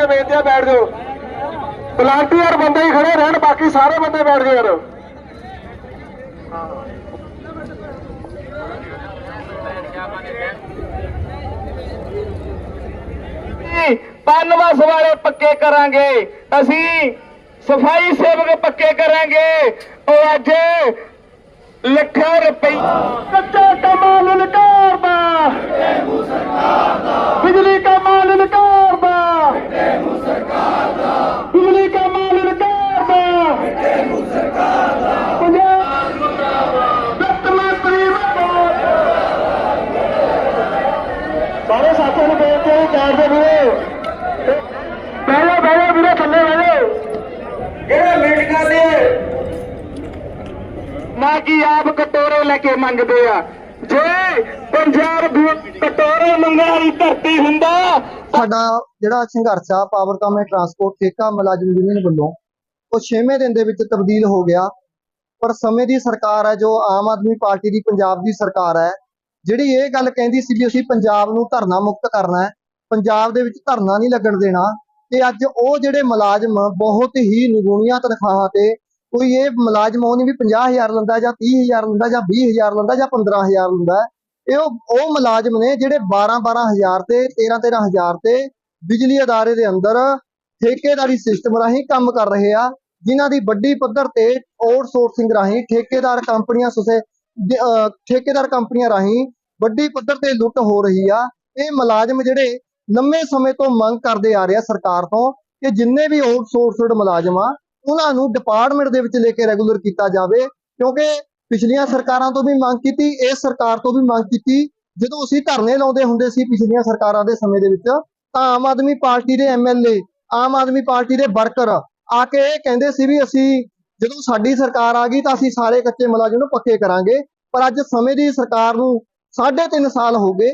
ਕੇ ਬੇਨਤੀ ਆ ਬੈਠ ਜਾਓ। ਪਲਾਂਟੀਅਰ ਬੰਦੇ ਹੀ ਖੜੇ ਰਹਿਣ ਬਾਕੀ ਸਾਰੇ ਬੰਦੇ ਬੈਠ ਜਾਓ ਯਾਰ। ਪੰਨ ਵਸ ਵਾਲੇ ਪੱਕੇ ਕਰਾਂਗੇ। ਅਸੀਂ ਸਫ਼ਾਈ ਸੇਵਕ ਪੱਕੇ ਕਰਾਂਗੇ। ਉਹ ਅੱਜ ਲੱਖਾਂ ਰੁਪਏ ਕੱਚਾ ਕਮਾਲ ਨਕਾਰ ਦਾ ਬਿਜਲੀ ਕਾ ਮਾਲ ਨਕਾਰ ਨੂੰ ਕਿ ਆਪ ਕਟੋਰੇ ਲੈ ਕੇ ਮੰਗਦੇ ਆ? ਜੇ ਪੰਜਾਬ ਕਟੋਰੇ ਮੰਗਣ ਵਾਲੀ ਧਰਤੀ ਹੁੰਦਾ ਸਾਡਾ ਜਿਹੜਾ ਸੰਘਰਸ਼ ਆ ਪਾਵਰਕਾਮ ਐਂਡ ਟਰਾਂਸਪੋਰਟ ਠੇਕਾ, ਮੁਲਾਜ਼ਮ ਯੂਨੀਅਨ ਵੱਲੋਂ, ਉਹ 6ਵੇਂ ਦਿਨ ਦੇ ਵਿੱਚ ਤਬਦੀਲ ਹੋ ਗਿਆ। ਪਰ ਸਮੇਂ ਦੀ ਸਰਕਾਰ ਹੈ, ਜੋ ਆਮ ਆਦਮੀ ਪਾਰਟੀ ਦੀ, ਪੰਜਾਬ ਦੀ ਸਰਕਾਰ ਹੈ, ਜਿਹੜੀ ਇਹ ਗੱਲ ਕਹਿੰਦੀ ਸੀ ਵੀ ਅਸੀਂ ਪੰਜਾਬ ਨੂੰ ਧਰਨਾ ਮੁਕਤ ਕਰਨਾ ਹੈ, ਪੰਜਾਬ ਦੇ ਵਿੱਚ ਧਰਨਾ ਨਹੀਂ ਲੱਗਣ ਦੇਣਾ, ਤੇ ਅੱਜ ਉਹ ਜਿਹੜੇ ਮੁਲਾਜ਼ਮ ਬਹੁਤ ਹੀ ਨਿਗੂਣੀਆਂ ਤਨਖਾਹਾਂ ਤੇ, ਕੋਈ ਇਹ ਮੁਲਾਜ਼ਮ ਉਹ ਨਹੀਂ ਵੀ 50000 ਲੈਂਦਾ ਜਾਂ 30000 ਲੈਂਦਾ ਜਾਂ 20000 ਲੈਂਦਾ ਜਾਂ 15000 ਲੈਂਦਾ ਇਹ ਉਹ ਮੁਲਾਜ਼ਮ ਨੇ ਜਿਹੜੇ 12 12000 ਤੇ 13 13000 ਤੇ ਬਿਜਲੀ ਅਦਾਰੇ ਦੇ ਅੰਦਰ ਠੇਕੇਦਾਰੀ ਸਿਸਟਮ ਰਾਹੀਂ ਕੰਮ ਕਰ ਰਹੇ ਆ, ਜਿਨ੍ਹਾਂ ਦੀ ਵੱਡੀ ਪੱਧਰ ਤੇ ਆਊਟਸੋਰਸਿੰਗ ਰਾਹੀਂ ਠੇਕੇਦਾਰ ਕੰਪਨੀਆਂ ਸੁਸੇ ਠੇਕੇਦਾਰ ਕੰਪਨੀਆਂ ਰਾਹੀਂ ਵੱਡੀ ਪੱਧਰ ਤੇ ਲੁੱਟ ਹੋ ਰਹੀ ਆ। ਇਹ ਮੁਲਾਜ਼ਮ ਜਿਹੜੇ ਲੰਮੇ ਸਮੇਂ ਤੋਂ ਮੰਗ ਕਰਦੇ ਆ ਰਹੇ ਆ ਸਰਕਾਰ ਤੋਂ ਕਿ ਜਿੰਨੇ ਵੀ ਆਊਟਸੋਰਸਡ ਮੁਲਾਜ਼ਮ ਆ, ਉਹਨਾਂ ਨੂੰ ਡਿਪਾਰਟਮੈਂਟ ਦੇ ਵਿੱਚ ਲੈ ਕੇ ਰੈਗੂਲਰ ਕੀਤਾ ਜਾਵੇ, ਕਿਉਂਕਿ ਪਿਛਲੀਆਂ ਸਰਕਾਰਾਂ ਤੋਂ ਵੀ ਮੰਗ ਕੀਤੀ ਇਸ ਸਰਕਾਰ ਤੋਂ ਵੀ ਮੰਗ ਕੀਤੀ। ਜਦੋਂ ਅਸੀਂ ਧਰਨੇ ਲਾਉਂਦੇ ਹੁੰਦੇ ਸੀ ਪਿਛਲੀਆਂ ਸਰਕਾਰਾਂ ਦੇ ਸਮੇਂ ਦੇ ਵਿੱਚ, ਤਾਂ ਆਮ ਆਦਮੀ ਪਾਰਟੀ ਦੇ ਐਮਐਲਏ ਆਮ ਆਦਮੀ ਪਾਰਟੀ ਦੇ ਵਰਕਰ ਆ ਕੇ ਇਹ ਕਹਿੰਦੇ ਸੀ ਵੀ ਅਸੀਂ ਜਦੋਂ ਸਾਡੀ ਸਰਕਾਰ ਆ ਗਈ ਤਾਂ ਅਸੀਂ ਸਾਰੇ ਕੱਚੇ ਮੁਲਾਜ਼ਮ ਨੂੰ ਪੱਕੇ ਕਰਾਂਗੇ। ਪਰ ਅੱਜ ਸਮੇਂ ਦੀ ਸਰਕਾਰ ਨੂੰ ਸਾਢੇ ਤਿੰਨ ਸਾਲ ਹੋ ਗਏ।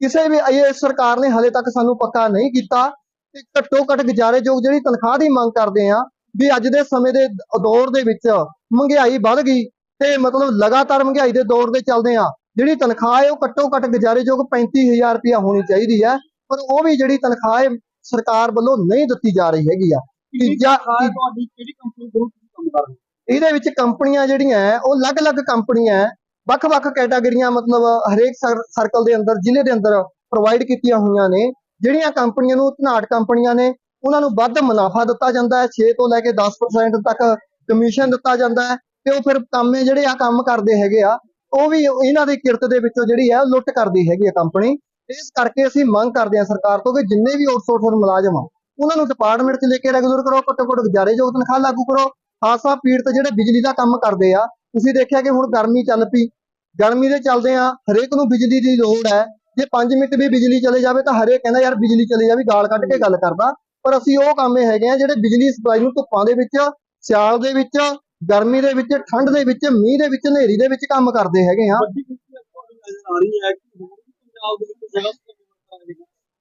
ਕਿਸੇ ਵੀ ਇਸ ਸਰਕਾਰ ਨੇ ਹਲੇ ਤੱਕ ਸਾਨੂੰ ਪੱਕਾ ਨਹੀਂ ਕੀਤਾ। ਤੇ ਘੱਟੋ ਘੱਟ ਗੁਜ਼ਾਰੇਯੋਗ ਜਿਹੜੀ ਤਨਖਾਹ ਦੀ ਮੰਗ ਕਰਦੇ ਆ, ਵੀ ਅੱਜ ਦੇ ਸਮੇਂ ਦੇ, ਦੌਰ ਦੇ ਵਿੱਚ ਮਹਿੰਗਾਈ ਵੱਧ ਗਈ। ਤੇ ਮਤਲਬ ਲਗਾਤਾਰ ਮਹਿੰਗਾਈ ਦੇ ਦੌਰ ਦੇ ਚੱਲਦੇ ਆ ਜਿਹੜੀ ਤਨਖਾਹ ਹੈ ਉਹ ਘੱਟੋ ਘੱਟ ਗੁਜ਼ਾਰੇਯੋਗ 35000 ਰੁਪਇਆ ਹੋਣੀ ਚਾਹੀਦੀ ਹੈ ਪਰ ਉਹ ਵੀ ਜਿਹੜੀ ਤਨਖਾਹ ਹੈ ਸਰਕਾਰ ਵੱਲੋਂ ਨਹੀਂ ਦਿੱਤੀ ਜਾ ਰਹੀ ਹੈਗੀ ਆ। ਤੀਜਾ ਤੁਹਾਡੀ? ਕਿਹੜੀ ਕੰਪਨੀ ਦੇ ਵਿੱਚ ਕੰਮ ਕਰ ਰਹੇ ਇਹਦੇ ਵਿੱਚ ਕੰਪਨੀਆਂ ਜਿਹੜੀਆਂ ਉਹ ਅਲੱਗ-ਅਲੱਗ ਕੰਪਨੀਆਂ ਵੱਖ-ਵੱਖ ਕੈਟਾਗਰੀਆਂ ਮਤਲਬ ਹਰੇਕ ਸਰਕਲ ਦੇ ਅੰਦਰ ਜ਼ਿਲ੍ਹੇ ਦੇ ਅੰਦਰ ਪ੍ਰੋਵਾਈਡ ਕੀਤੀਆਂ ਹੋਈਆਂ ਨੇ। ਜਿਹੜੀਆਂ ਕੰਪਨੀਆਂ ਨੂੰ ਧਨਾਟ ਕੰਪਨੀਆਂ ਨੇ ਉਹਨਾਂ ਨੂੰ ਵੱਧ ਮੁਨਾਫਾ ਦਿੱਤਾ ਜਾਂਦਾ ਹੈ 6 ਤੋਂ ਲੈ ਕੇ 10% ਤੱਕ ਕਮਿਸ਼ਨ ਦਿੱਤਾ ਜਾਂਦਾ ਹੈ। ਤੇ ਉਹ ਫਿਰ ਕੰਮੇ ਜਿਹੜੇ ਆ ਕੰਮ ਕਰਦੇ ਹੈਗੇ ਆ, ਉਹ ਵੀ ਇਹਨਾਂ ਦੀ ਕਿਰਤ ਦੇ ਵਿੱਚੋਂ ਜਿਹੜੀ ਹੈ ਲੁੱਟ ਕਰਦੀ ਹੈਗੀ ਆ ਕੰਪਨੀ। ਇਸ ਕਰਕੇ ਅਸੀਂ ਮੰਗ ਕਰਦੇ ਹਾਂ ਸਰਕਾਰ ਤੋਂ ਕਿ ਜਿੰਨੇ ਵੀ ਆਊਟਸੋਰਸਰ ਮੁਲਾਜ਼ਮ ਆ, ਉਹਨਾਂ ਨੂੰ ਡਿਪਾਰਟਮੈਂਟ 'ਚ ਲੈ ਕੇ ਰੈਗੂਲਰ ਕਰੋ ਘੱਟੋ ਘੱਟ ਗੁਜ਼ਾਰੇਯੋਗ ਤਨਖਾਹ ਲਾਗੂ ਕਰੋ। ਖਾਸਾ ਪੀੜਤ ਜਿਹੜੇ ਬਿਜਲੀ ਦਾ ਕੰਮ ਕਰਦੇ ਆ, ਤੁਸੀਂ ਦੇਖਿਆ ਕਿ ਹੁਣ ਗਰਮੀ ਚੱਲ ਪਈ। ਗਰਮੀ ਦੇ ਚੱਲਦੇ ਆ, ਹਰੇਕ ਨੂੰ ਬਿਜਲੀ ਦੀ ਲੋੜ ਹੈ। ਜੇ 5 ਮਿੰਟ ਵੀ ਬਿਜਲੀ ਚਲੇ ਜਾਵੇ ਤਾਂ ਹਰੇਕ ਕਹਿੰਦਾ ਯਾਰ ਬਿਜਲੀ ਚਲੇ ਜਾਵੇ, ਗਾਲ ਕੱਢ ਕੇ ਗੱਲ ਕਰਦਾ। ਪਰ ਅਸੀਂ ਉਹ ਕੰਮ ਹੈਗੇ ਆ ਜਿਹੜੇ ਬਿਜਲੀ ਸਪਲਾਈ ਨੂੰ ਧੁੱਪਾਂ ਦੇ ਵਿੱਚ, ਸਿਆਲ ਦੇ ਵਿੱਚ ਗਰਮੀ ਦੇ ਵਿੱਚ ਠੰਡ ਦੇ ਵਿੱਚ ਮੀਂਹ ਦੇ ਵਿੱਚ ਹਨੇਰੀ ਦੇ ਵਿੱਚ ਕੰਮ ਕਰਦੇ ਹੈਗੇ ਆ। ਹੈ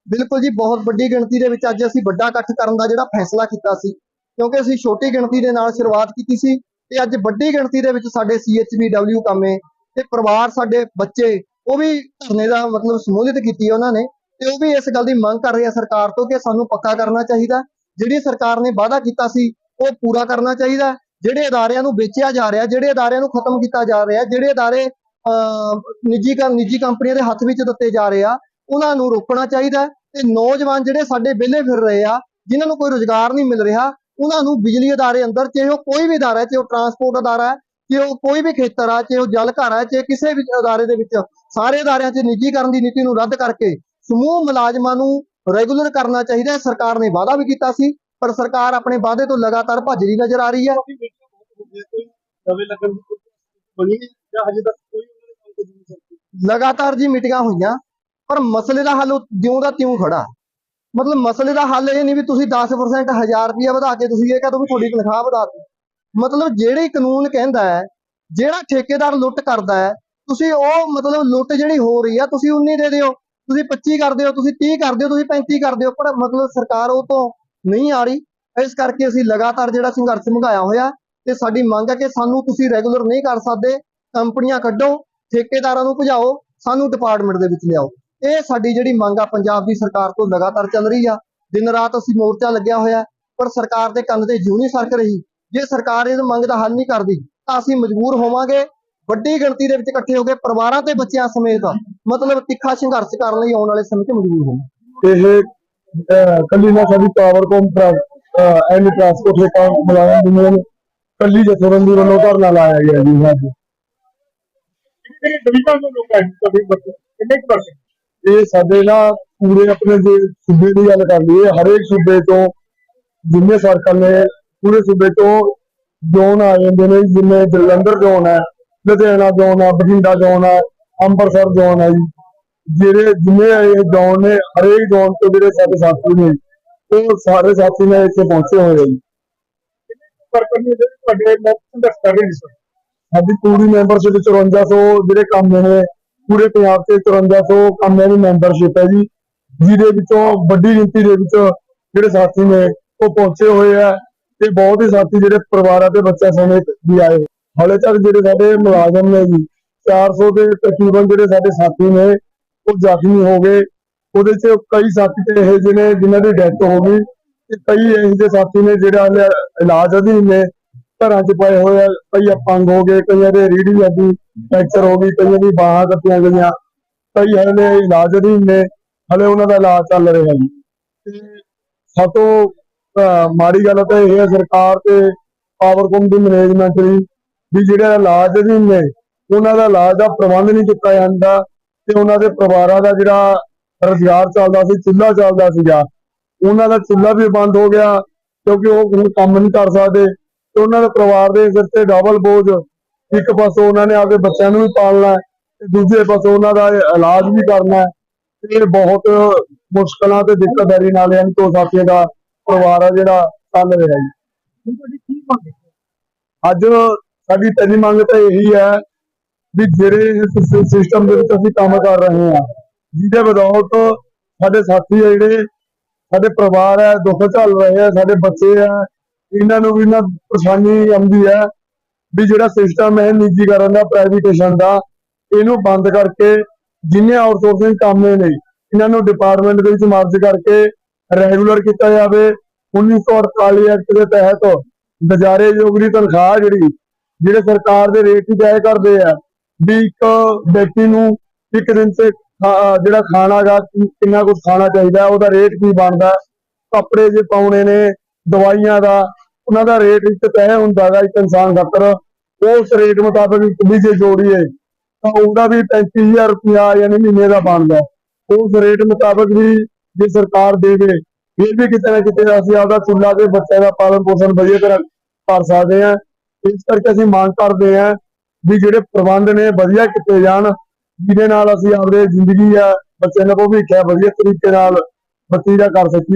ਬਿਲਕੁਲ ਜੀ ਬਹੁਤ ਵੱਡੀ ਗਿਣਤੀ ਦੇ ਵਿੱਚ ਅੱਜ ਅਸੀਂ ਵੱਡਾ ਇਕੱਠ ਕਰਨ ਦਾ ਜਿਹੜਾ ਫੈਸਲਾ ਕੀਤਾ ਸੀ। ਕਿਉਂਕਿ ਅਸੀਂ ਛੋਟੀ ਗਿਣਤੀ ਦੇ ਨਾਲ ਸ਼ੁਰੂਆਤ ਕੀਤੀ ਸੀ ਤੇ ਅੱਜ ਵੱਡੀ ਗਿਣਤੀ ਦੇ ਵਿੱਚ ਸਾਡੇ CHBW ਕਾਮੇ ਤੇ ਪਰਿਵਾਰ ਸਾਡੇ ਬੱਚੇ ਉਹ ਵੀ ਧਰਨੇ ਦਾ ਮਤਲਬ ਸਮੂਲੀਅਤ ਕੀਤੀ ਹੈ ਉਹਨਾਂ ਨੇ ਤੇ ਉਹ ਵੀ ਇਸ ਗੱਲ ਦੀ ਮੰਗ ਕਰ ਰਹੇ ਆ ਸਰਕਾਰ ਤੋਂ ਕਿ ਸਾਨੂੰ ਪੱਕਾ ਕਰਨਾ ਚਾਹੀਦਾ। ਜਿਹੜੀ ਸਰਕਾਰ ਨੇ ਵਾਅਦਾ ਕੀਤਾ ਸੀ ਉਹ ਪੂਰਾ ਕਰਨਾ ਚਾਹੀਦਾ। ਜਿਹੜੇ ਅਦਾਰਿਆਂ ਨੂੰ ਵੇਚਿਆ ਜਾ ਰਿਹਾ ਜਿਹੜੇ ਅਦਾਰਿਆਂ ਨੂੰ ਖਤਮ ਕੀਤਾ ਜਾ ਰਿਹਾ ਜਿਹੜੇ ਅਦਾਰੇ ਅਹ, ਨਿੱਜੀ ਨਿੱਜੀ ਕੰਪਨੀਆਂ ਦੇ ਹੱਥ ਵਿੱਚ ਦਿੱਤੇ ਜਾ ਰਹੇ ਆ ਉਹਨਾਂ ਨੂੰ ਰੋਕਣਾ ਚਾਹੀਦਾ ਤੇ ਨੌਜਵਾਨ ਜਿਹੜੇ ਸਾਡੇ ਵਿਹਲੇ ਫਿਰ ਰਹੇ ਆ ਜਿਨ੍ਹਾਂ ਨੂੰ ਕੋਈ ਰੋਜ਼ਗਾਰ ਨਹੀਂ ਮਿਲ ਰਿਹਾ ਉਹਨਾਂ ਨੂੰ ਬਿਜਲੀ ਅਦਾਰੇ ਅੰਦਰ ਚਾਹੇ ਉਹ ਕੋਈ ਵੀ ਅਦਾਰਾ ਹੈ ਚਾਹੇ ਉਹ ਟਰਾਂਸਪੋਰਟ ਅਦਾਰਾ ਹੈ ਚਾਹੇ ਉਹ ਕੋਈ ਵੀ ਖੇਤਰ ਆ ਚਾਹੇ ਉਹ ਜਲ ਘਰ ਹੈ ਚਾਹੇ ਕਿਸੇ ਵੀ ਅਦਾਰੇ ਦੇ ਵਿੱਚ ਸਾਰੇ ਅਦਾਰਿਆਂ 'ਚ ਨਿੱਜੀਕਰਨ ਦੀ ਨੀਤੀ ਨੂੰ ਰੱਦ ਕਰਕੇ ਸਮੂਹ ਮੁਲਾਜ਼ਮਾਂ ਨੂੰ ਰੈਗੂਲਰ ਕਰਨਾ ਚਾਹੀਦਾ ਹੈ ਸਰਕਾਰ ਨੇ ਵਾਅਦਾ ਵੀ ਕੀਤਾ ਸੀ। ਪਰ ਸਰਕਾਰ ਆਪਣੇ ਵਾਅਦੇ ਤੋਂ ਲਗਾਤਾਰ ਭੱਜਦੀ ਨਜ਼ਰ ਆ ਰਹੀ ਹੈ। ਲਗਾਤਾਰ ਜੀ ਮੀਟਿੰਗਾਂ ਹੋਈਆਂ ਪਰ ਮਸਲੇ ਦਾ ਹੱਲ ਜਿਉਂ ਦਾ ਤਿਉਂ ਖੜਾ। ਮਤਲਬ ਮਸਲੇ ਦਾ ਹੱਲ ਇਹ ਨਹੀਂ ਵੀ ਤੁਸੀਂ 10% 1000 ਰੁਪਇਆ ਵਧਾ ਕੇ ਤੁਸੀਂ ਇਹ ਕਹਦੋ ਵੀ ਤੁਹਾਡੀ ਤਨਖਾਹ ਵਧਾ ਦਿੱਤੀ ਮਤਲਬ ਜਿਹੜੇ ਕਾਨੂੰਨ ਕਹਿੰਦਾ ਹੈ ਜਿਹੜਾ ਠੇਕੇਦਾਰ ਲੁੱਟ ਕਰਦਾ ਹੈ ਤੁਸੀਂ ਉਹ ਮਤਲਬ ਲੁੱਟ ਜਿਹੜੀ ਹੋ ਰਹੀ ਆ ਤੁਸੀਂ 19 ਦੇ ਦਿਓ ਤੁਸੀਂ 25 ਕਰ ਦਿਓ ਤੁਸੀਂ 30 ਕਰ ਦਿਓ ਤੁਸੀਂ 35 ਕਰ ਦਿਓ ਪਰ ਮਤਲਬ ਸਰਕਾਰ ਉਹ ਤੋਂ ਨਹੀਂ ਆ ਰਹੀ। ਇਸ ਕਰਕੇ ਅਸੀਂ ਲਗਾਤਾਰ ਜਿਹੜਾ ਸੰਘਰਸ਼ ਮੰਗਾਇਆ ਹੋਇਆ ਤੇ ਸਾਡੀ ਮੰਗ ਹੈ ਕਿ ਸਾਨੂੰ ਤੁਸੀਂ ਰੈਗੂਲਰ ਨਹੀਂ ਕਰ ਸਕਦੇ, ਕੰਪਨੀਆਂ ਕੱਢੋ, ਠੇਕੇਦਾਰਾਂ ਨੂੰ ਭਜਾਓ, ਸਾਨੂੰ ਡਿਪਾਰਟਮੈਂਟ ਦੇ ਵਿੱਚ ਲਿਆਓ। ਇਹ ਸਾਡੀ ਜਿਹੜੀ ਮੰਗ ਆ, ਪੰਜਾਬ ਦੀ ਸਰਕਾਰ ਤੋਂ ਲਗਾਤਾਰ ਚੱਲ ਰਹੀ ਆ। ਦਿਨ ਰਾਤ ਅਸੀਂ ਮੋਰਚਾ ਲੱਗਿਆ ਹੋਇਆ, ਪਰ ਸਰਕਾਰ ਦੇ ਕੰਨ ਤੇ ਜੂ ਨਹੀਂ ਸਰਕ ਰਹੀ। ਜੇ ਸਰਕਾਰ ਇਸ ਮੰਗ ਦਾ ਹੱਲ ਨਹੀਂ ਕਰਦੀ, ਤਾਂ ਅਸੀਂ ਮਜਬੂਰ ਹੋਵਾਂਗੇ। ਵੱਡੀ ਗਿਣਤੀ ਦੇ ਵਿੱਚ ਇਕੱਠੇ ਹੋ ਕੇ ਪਰਿਵਾਰਾਂ ਤੇ ਬੱਚਿਆਂ ਸਮੇਤ, ਮਤਲਬ ਤਿੱਖਾ ਸੰਘਰਸ਼ ਕਰਨ ਲਈ ਆਉਣ ਵਾਲੇ ਸਮੇਂ 'ਚ ਮਜਬੂਰ ਹੋਵਾਂਗੇ। ਇਹ ਕੱਲੀ ਨਾ ਸਾਡੀ ਪਾਵਰਕੌਮ ਐਂਡ ਟਰਾਂਸਪੋਰਟ ਦੇ ਕੰਮ ਮੁਲਾਜ਼ਮ ਯੂਨੀਅਨ ਕੱਲੀ ਜਥੇਬੰਦੀ ਵੱਲੋਂ ਧਰਨਾ ਲਾਇਆ ਗਿਆ ਜੀ ਅੱਜ ਦੇ ਲੋਕ ਬੱਚੇ ਕਿੰਨੇ ਪਰਸੈਂਟ ਇਹ ਸਾਡੇ ਨਾ ਪੂਰੇ ਆਪਣੇ ਜੇ ਸੂਬੇ ਦੀ ਗੱਲ ਕਰ ਲਈਏ ਹਰੇਕ ਸੂਬੇ ਤੋਂ ਜਿੰਨੇ ਸਰਕਲ ਨੇ ਪੂਰੇ ਸੂਬੇ ਤੋਂ ਜ਼ੋਨ ਆ ਜਾਂਦੇ ਨੇ ਜਿਵੇਂ ਜਲੰਧਰ ਜ਼ੋਨ ਹੈ ਲੁਧਿਆਣਾ ਜ਼ੋਨ ਹੈ ਬਠਿੰਡਾ ਜ਼ੋਨ ਹੈ ਅੰਮ੍ਰਿਤਸਰ ਜ਼ੋਨ ਹੈ ਜੀ। ਜਿਹੜੇ ਜਿੰਨੇ ਇਹ ਜ਼ੋਨ ਨੇ, ਹਰੇਕ ਜ਼ੋਨ ਤੋਂ ਜਿਹੜੇ ਸਾਡੇ ਸਾਥੀ ਨੇ, ਉਹ ਸਾਰੇ ਸਾਥੀ ਨੇ ਇੱਥੇ ਪਹੁੰਚੇ ਹੋਏ ਆ ਵਰਕਰ ਨੇ ਜਿਹੜੇ ਤੁਹਾਡੇ ਨਾਲ ਸੰਘਰਸ਼ ਕਰ ਰਹੇ ਨੇ ਸਰ ਸਾਡੀ ਪੂਰੀ ਮੈਂਬਰਸ਼ਿਪ 5400 ਜਿਹੜੇ ਕੰਮ ਨੇ, ਪੂਰੇ ਪੰਜਾਬ 'ਚ 5400 ਕੰਮਾਂ ਦੀ ਮੈਂਬਰਸ਼ਿਪ ਹੈ ਜੀ। ਜਿਹਦੇ ਵਿੱਚੋਂ ਵੱਡੀ ਗਿਣਤੀ ਦੇ ਵਿੱਚ ਜਿਹੜੇ ਸਾਥੀ ਨੇ, ਉਹ ਪਹੁੰਚੇ ਹੋਏ ਆ ਤੇ ਬਹੁਤ ਹੀ ਸਾਥੀ ਜਿਹੜੇ ਪਰਿਵਾਰਾਂ ਤੇ ਬੱਚਿਆਂ ਸਮੇਤ ਵੀ ਆਏ ਹਾਲੇ ਤੱਕ ਜਿਹੜੇ ਸਾਡੇ ਮੁਲਾਜ਼ਮ ਨੇ ਜੀ 400 ਦੇ ਤਕਰੀਬਨ ਜਿਹੜੇ ਸਾਡੇ ਸਾਥੀ ਨੇ ਉਹ ਜ਼ਖਮੀ ਹੋ ਗਏ। ਉਹਦੇ 'ਚ ਕਈ ਸਾਥੀ ਤੇ ਇਹ ਜਿਹੇ ਨੇ ਜਿਨ੍ਹਾਂ ਦੀ ਡੈਥ ਹੋ ਗਈ ਤੇ ਕਈ ਇਹੋ ਜਿਹੇ ਸਾਥੀ ਨੇ ਜਿਹੜਾ ਹਾਲੇ ਇਲਾਜ ਅਧੀਨ ਨੇ, ਘਰਾਂ 'ਚ ਪਏ ਹੋਏ ਆ, ਕਈ ਅਪੰਗ ਹੋ ਗਏ, ਕਈਆਂ ਦੇ ਰੀੜੀ ਅੱਡੀ ਫ੍ਰੈਕਚਰ ਹੋ ਗਈ, ਕਈਆਂ ਦੀ ਬਾਹਾਂ ਕੱਟੀਆਂ ਗਈਆਂ, ਕਈ ਹਲੇ ਇਲਾਜ ਅਧੀਨ ਨੇ, ਹਲੇ ਉਹਨਾਂ ਦਾ ਇਲਾਜ ਚੱਲ ਰਿਹਾ ਜੀ। ਤੇ ਸਭ ਤੋਂ ਮਾੜੀ ਗੱਲ ਤਾਂ ਇਹ ਹੈ ਸਰਕਾਰ ਤੇ ਪਾਵਰਕੌਮ ਦੀ ਮੈਨੇਜਮੈਂਟ ਦੀ ਵੀ ਜਿਹੜੇ ਇਲਾਜ ਅਧੀਨ ਨੇ, ਉਹਨਾਂ ਦਾ ਇਲਾਜ ਦਾ ਪ੍ਰਬੰਧ ਨਹੀਂ ਕੀਤਾ ਜਾਂਦਾ। ਤੇ ਉਹਨਾਂ ਦੇ ਪਰਿਵਾਰਾਂ ਦਾ ਜਿਹੜਾ ਰੁਜ਼ਗਾਰ ਚੱਲਦਾ ਸੀ ਚੁੱਲ੍ਹਾ ਚੱਲਦਾ ਸੀਗਾ ਉਹਨਾਂ ਦਾ ਚੁੱਲ੍ਹਾ ਵੀ ਬੰਦ ਹੋ ਗਿਆ ਕਿਉਂਕਿ ਉਹ ਹੁਣ ਕੰਮ ਨਹੀਂ ਕਰ ਸਕਦੇ ਤੇ ਉਹਨਾਂ ਦੇ ਪਰਿਵਾਰ ਦੇ ਸਿਰ ਤੇ ਡਬਲ ਬੋਝ ਇੱਕ ਪਾਸੋਂ ਉਹਨਾਂ ਨੇ ਆਪਦੇ ਬੱਚਿਆਂ ਨੂੰ ਵੀ ਪਾਲਣਾ ਹੈ ਤੇ ਦੂਜੇ ਪਾਸੋਂ ਉਹਨਾਂ ਦਾ ਇਲਾਜ ਵੀ ਕਰਨਾ ਹੈ ਤੇ ਬਹੁਤ ਮੁਸ਼ਕਲਾਂ ਤੇ ਦਿੱਕਤਦਾਰੀ ਨਾਲ ਇਹਨਾਂ ਤੋਂ ਸਾਥੀਆਂ ਦਾ ਪਰਿਵਾਰ ਆ ਜਿਹੜਾ ਚੱਲ ਰਿਹਾ ਹੈ? ਅੱਜ ਸਾਡੀ ਪਹਿਲੀ ਮੰਗ ਤਾਂ ਇਹੀ ਹੈ ਵੀ ਜਿਹੜੇ ਸਿਸਟਮ ਦੇ ਵਿੱਚ ਅਸੀਂ ਕੰਮ ਕਰ ਰਹੇ ਹਾਂ, ਜਿਹਦੇ ਬਦੌਲਤ ਸਾਡੇ ਸਾਥੀ ਆ ਜਿਹੜੇ, ਸਾਡੇ ਪਰਿਵਾਰ ਹੈ ਦੁੱਖ ਝੱਲ ਰਹੇ ਆ, ਸਾਡੇ ਬੱਚੇ ਆ, ਇਹਨਾਂ ਨੂੰ ਵੀ ਨਾ ਪਰੇਸ਼ਾਨੀ ਆਉਂਦੀ ਹੈ ਵੀ ਜਿਹੜਾ ਸਿਸਟਮ ਹੈ ਨਿੱਜੀਕਰਨ ਦਾ ਪ੍ਰਾਈਵੇਟੇਸ਼ਨ ਦਾ, ਇਹਨੂੰ ਬੰਦ ਕਰਕੇ ਜਿੰਨੇ ਆਊਟਸੋਰਸਿੰਗ ਕੰਮ ਨੇ, ਇਹਨਾਂ ਨੂੰ ਡਿਪਾਰਟਮੈਂਟ ਦੇ ਵਿੱਚ ਮਰਜ ਕਰਕੇ ਰੈਗੂਲਰ ਕੀਤਾ ਜਾਵੇ 1948 ਐਕਟ ਦੇ ਤਹਿਤ ਗੁਜ਼ਾਰੇਯੋਗ ਦੀ ਤਨਖਾਹ ਜਿਹੜੀ, ਜਿਹੜੇ ਸਰਕਾਰ ਦੇ ਰੇਟ ਹੀ ਤੈਅ ਕਰਦੇ ਆ ਵੀ ਇੱਕ ਵਿਅਕਤੀ ਨੂੰ ਇੱਕ ਦਿਨ ਤੇ ਜਿਹੜਾ ਖਾਣਾ ਕਿੰਨਾ ਕੁਝ ਖਾਣਾ ਚਾਹੀਦਾ, ਉਹਦਾ ਰੇਟ ਕੀ ਬਣਦਾ, ਕੱਪੜੇ ਜੇ ਪਾਉਣੇ ਨੇ, ਦਵਾਈਆਂ ਦਾ, ਉਹਨਾਂ ਦਾ ਰੇਟ ਇੱਕ ਤੈਅ ਹੁੰਦਾ ਇੱਕ ਇਨਸਾਨ ਖਾਤਰ ਉਸ ਰੇਟ ਮੁਤਾਬਕ ਵੀ ਜੇ ਜੋੜੀਏ ਤਾਂ ਉਹਦਾ ਵੀ 35000 ਰੁਪਇਆ ਯਾਨੀ ਮਹੀਨੇ ਦਾ ਬਣਦਾ। ਉਸ ਰੇਟ ਮੁਤਾਬਕ ਵੀ ਜੇ ਸਰਕਾਰ ਦੇਵੇ, ਫਿਰ ਵੀ ਕਿਤੇ ਨਾ ਕਿਤੇ ਅਸੀਂ ਆਪਦਾ ਚੁੱਲ੍ਹਾ ਤੇ ਬੱਚੇ ਦਾ ਪਾਲਣ ਪੋਸ਼ਣ ਵਧੀਆ ਤਰ੍ਹਾਂ ਕਰ ਸਕਦੇ ਹਾਂ। ਇਸ ਕਰਕੇ ਅਸੀਂ ਮੰਗ ਕਰਦੇ ਹਾਂ ਵੀ ਜਿਹੜੇ ਪ੍ਰਬੰਧ ਨੇ ਵਧੀਆ ਕੀਤੇ ਜਾਣ, ਜਿਹਦੇ ਨਾਲ ਅਸੀਂ ਆਪਦੇ ਜ਼ਿੰਦਗੀ ਆ ਬੱਚਿਆਂ ਦਾ ਭਵਿੱਖ ਹੈ, ਵਧੀਆ ਤਰੀਕੇ ਨਾਲ ਬਤੀਰਾ ਕਰ ਸਕੀਏ।